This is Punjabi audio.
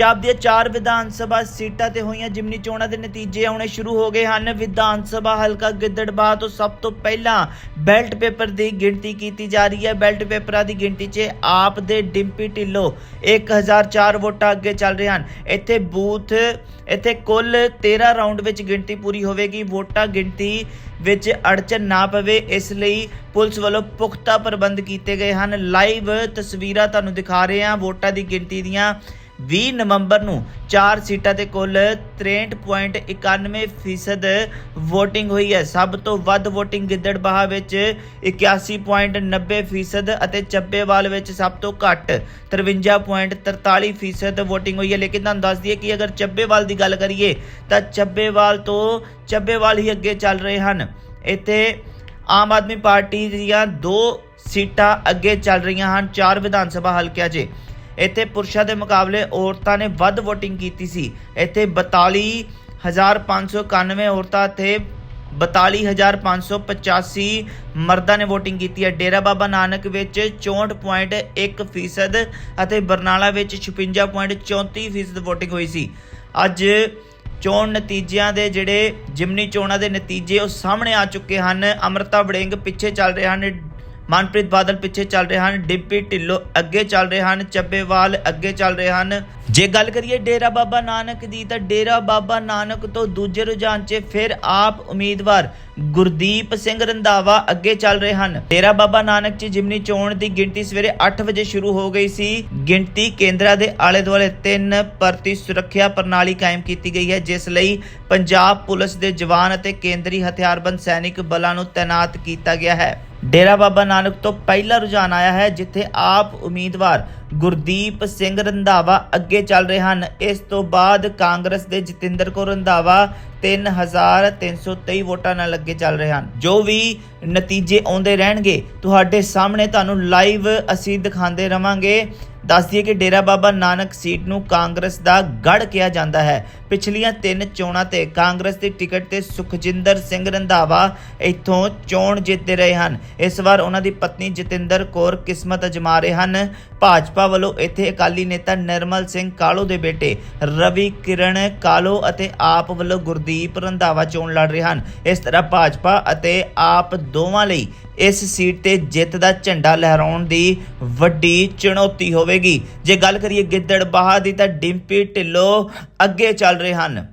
ਪੰਜਾਬ ਦੀਆਂ ਚਾਰ ਵਿਧਾਨ ਸਭਾ ਸੀਟਾਂ ਤੇ ਹੋਈਆਂ ਜਿਮਨੀ ਚੋਣਾਂ ਦੇ ਨਤੀਜੇ ਆਉਣੇ ਸ਼ੁਰੂ ਹੋ ਗਏ ਹਨ। ਵਿਧਾਨ ਸਭਾ ਹਲਕਾ ਗਿੱਦੜਬਾਹ ਤੋਂ ਸਭ ਤੋਂ ਪਹਿਲਾਂ ਬੈਲਟ ਪੇਪਰ ਦੀ ਗਿਣਤੀ ਕੀਤੀ ਜਾ ਰਹੀ ਹੈ। ਬੈਲਟ ਪੇਪਰਾਂ ਦੀ ਗਿਣਤੀ 'ਚ ਆਪ ਦੇ ਡਿੰਪੀ ਢਿੱਲੋਂ 1004 ਵੋਟਾਂ ਅੱਗੇ ਚੱਲ ਰਹੇ ਹਨ। ਇੱਥੇ ਬੂਥ, ਇੱਥੇ ਕੁੱਲ 13 ਰਾਉਂਡ ਵਿੱਚ ਗਿਣਤੀ ਪੂਰੀ ਹੋਵੇਗੀ। ਵੋਟਾਂ ਗਿਣਤੀ ਵਿੱਚ ਅੜਚਨ ਨਾ ਪਵੇ, ਇਸ ਲਈ ਪੁਲਿਸ ਵੱਲੋਂ ਪੁਖਤਾ ਪ੍ਰਬੰਧ ਕੀਤੇ ਗਏ ਹਨ। ਲਾਈਵ ਤਸਵੀਰਾਂ ਤੁਹਾਨੂੰ ਦਿਖਾ ਰਹੇ ਹਾਂ। ਵੋਟਾਂ ਦੀ ਗਿਣਤੀ ਦੀਆਂ 20 ਨਵੰਬਰ ਨੂੰ 4 ਸੀਟਾਂ ਤੇ ਕੁੱਲ 63.91% VOTING ਹੋਈ ਹੈ। ਸਭ ਤੋਂ ਵੱਧ VOTING ਗਿੱਦੜਬਾਹਾ ਵਿੱਚ 81.90% ਅਤੇ ਚੱਬੇਵਾਲ ਵਿੱਚ ਸਭ ਤੋਂ ਘੱਟ 53.43% VOTING ਹੋਈ ਹੈ। ਲੇਕਿਨ ਤੁਹਾਨੂੰ ਦੱਸ ਦਈਏ ਕਿ ਅਗਰ ਚੱਬੇਵਾਲ ਦੀ ਗੱਲ ਕਰੀਏ, ਤਾਂ ਚੱਬੇਵਾਲ ਤੋਂ ਚੱਬੇਵਾਲ ਹੀ ਅੱਗੇ ਚੱਲ ਰਹੇ ਹਨ। ਇੱਥੇ ਆਮ ਆਦਮੀ ਪਾਰਟੀ ਦੀਆਂ ਦੋ ਸੀਟਾਂ ਅੱਗੇ ਚੱਲ ਰਹੀਆਂ ਹਨ। ਚਾਰ ਵਿਧਾਨ ਸਭਾ ਹਲਕਿਆਂ 'ਚ। ਇੱਥੇ ਪੁਰਸ਼ਾਂ ਦੇ ਮੁਕਾਬਲੇ ਔਰਤਾਂ ਨੇ ਵੱਧ VOTING ਕੀਤੀ ਸੀ। ਇੱਥੇ 42591 ਔਰਤਾਂ ਤੇ 42585 ਮਰਦਾਂ ਨੇ VOTING ਕੀਤੀ ਹੈ। ਡੇਰਾ ਬਾਬਾ ਨਾਨਕ ਵਿੱਚ 64.1% ਅਤੇ ਬਰਨਾਲਾ ਵਿੱਚ 56.34% VOTING ਹੋਈ ਸੀ। ਅੱਜ ਚੋਣ ਨਤੀਜਿਆਂ ਦੇ ਜਿਹੜੇ ਜਿਮਨੀ ਚੋਣਾਂ ਦੇ ਨਤੀਜੇ ਉਹ ਸਾਹਮਣੇ ਆ ਚੁੱਕੇ ਹਨ। ਅਮਰਤਾ ਵੜਿੰਗ ਪਿੱਛੇ ਚੱਲ ਰਹੇ ਹਨ। ਮਨਪ੍ਰੀਤ ਬਾਦਲ ਪਿੱਛੇ ਚੱਲ ਰਹੇ ਹਨ, ਡਿੱਪੀ ਢਿੱਲੋਂ ਅੱਗੇ ਚੱਲ ਰਹੇ ਹਨ, ਚੱਬੇਵਾਲ ਅੱਗੇ ਚੱਲ ਰਹੇ ਹਨ। ਜੇ ਗੱਲ ਕਰੀਏ ਡੇਰਾ ਬਾਬਾ ਨਾਨਕ ਦੀ, ਤਾਂ ਡੇਰਾ ਬਾਬਾ ਨਾਨਕ ਤੋਂ ਦੂਜੇ ਰੁਝਾਨ 'ਚ ਫਿਰ ਆਪ ਉਮੀਦਵਾਰ ਗੁਰਦੀਪ ਸਿੰਘ ਰੰਧਾਵਾ ਅੱਗੇ ਚੱਲ ਰਹੇ ਹਨ। ਡੇਰਾ ਬਾਬਾ ਨਾਨਕ 'ਚ ਜਿਮਨੀ ਚੋਣ ਦੀ ਗਿਣਤੀ ਸਵੇਰੇ 8 ਵਜੇ ਸ਼ੁਰੂ ਹੋ ਗਈ ਸੀ। ਗਿਣਤੀ ਕੇਂਦਰਾਂ ਦੇ ਆਲੇ ਦੁਆਲੇ ਤਿੰਨ ਪਰਤੀ ਸੁਰੱਖਿਆ ਪ੍ਰਣਾਲੀ ਕਾਇਮ ਕੀਤੀ ਗਈ ਹੈ, ਜਿਸ ਲਈ ਪੰਜਾਬ ਪੁਲਿਸ ਦੇ ਜਵਾਨ ਅਤੇ ਕੇਂਦਰੀ ਹਥਿਆਰਬੰਦ ਸੈਨਿਕ ਬਲਾਂ ਨੂੰ ਤਾਇਨਾਤ ਕੀਤਾ ਗਿਆ ਹੈ। ਡੇਰਾ ਬਾਬਾ ਨਾਨਕ ਤੋਂ ਪਹਿਲਾ ਰੁਝਾਨ ਆਇਆ ਹੈ, ਜਿੱਥੇ ਆਪ ਉਮੀਦਵਾਰ ਗੁਰਦੀਪ ਸਿੰਘ ਰੰਧਾਵਾ ਅੱਗੇ ਚੱਲ ਰਹੇ ਹਨ। ਇਸ ਤੋਂ ਬਾਅਦ ਕਾਂਗਰਸ ਦੇ ਜਤਿੰਦਰ ਕੌਰ ਰੰਧਾਵਾ 3323 ਵੋਟਾਂ ਨਾਲ ਅੱਗੇ ਚੱਲ ਰਹੇ ਹਨ। ਜੋ ਵੀ ਨਤੀਜੇ ਆਉਂਦੇ ਰਹਿਣਗੇ, ਤੁਹਾਡੇ ਸਾਹਮਣੇ ਤੁਹਾਨੂੰ ਲਾਈਵ ਅਸੀਂ ਦਿਖਾਉਂਦੇ ਰਵਾਂਗੇ। ਦੱਸ ਦਈਏ ਕਿ ਡੇਰਾ ਬਾਬਾ ਨਾਨਕ ਸੀਟ ਨੂੰ ਕਾਂਗਰਸ ਦਾ ਗੜ ਕਿਹਾ ਜਾਂਦਾ ਹੈ। ਪਿਛਲੀਆਂ ਤਿੰਨ ਚੋਣਾਂ ਤੇ ਕਾਂਗਰਸ ਦੀ ਟਿਕਟ ਤੇ ਸੁਖਜਿੰਦਰ ਸਿੰਘ ਰੰਧਾਵਾ ਇੱਥੋਂ ਚੋਣ ਜਿੱਤਦੇ ਰਹੇ ਹਨ। ਇਸ ਵਾਰ ਉਹਨਾਂ ਦੀ ਪਤਨੀ ਜਤਿੰਦਰ ਕੌਰ ਕਿਸਮਤ ਅਜਮਾ ਰਹੇ ਹਨ। ਭਾਜਪਾ ਵੱਲੋਂ ਇੱਥੇ ਅਕਾਲੀ ਨੇਤਾ ਨਿਰਮਲ ਸਿੰਘ ਕਾਲੋ ਦੇ ਬੇਟੇ ਰਵੀ ਕਿਰਨ ਕਾਲੋ ਅਤੇ ਆਪ ਵੱਲੋਂ ਗੁਰਦੀਪ ਰੰਧਾਵਾ ਚੋਣ ਲੜ ਰਹੇ ਹਨ। ਇਸ ਤਰ੍ਹਾਂ ਭਾਜਪਾ ਅਤੇ ਆਪ ਦੋਵਾਂ ਲਈ ਇਸ ਸੀਟ ਤੇ ਜਿੱਤ ਦਾ ਝੰਡਾ ਲਹਿਰਾਉਣ ਦੀ ਵੱਡੀ ਚੁਣੌਤੀ ਹੋਵੇ ਹੋਵੇਗੀ। ਜੇ ਗੱਲ ਕਰੀਏ ਗਿੱਦੜ ਗਿੱਦੜਬਾਹਾ ਦੀ ਤਾਂ ਡਿੰਪੀ ਢਿੱਲੋਂ ਅੱਗੇ ਚੱਲ ਰਹੇ ਹਨ।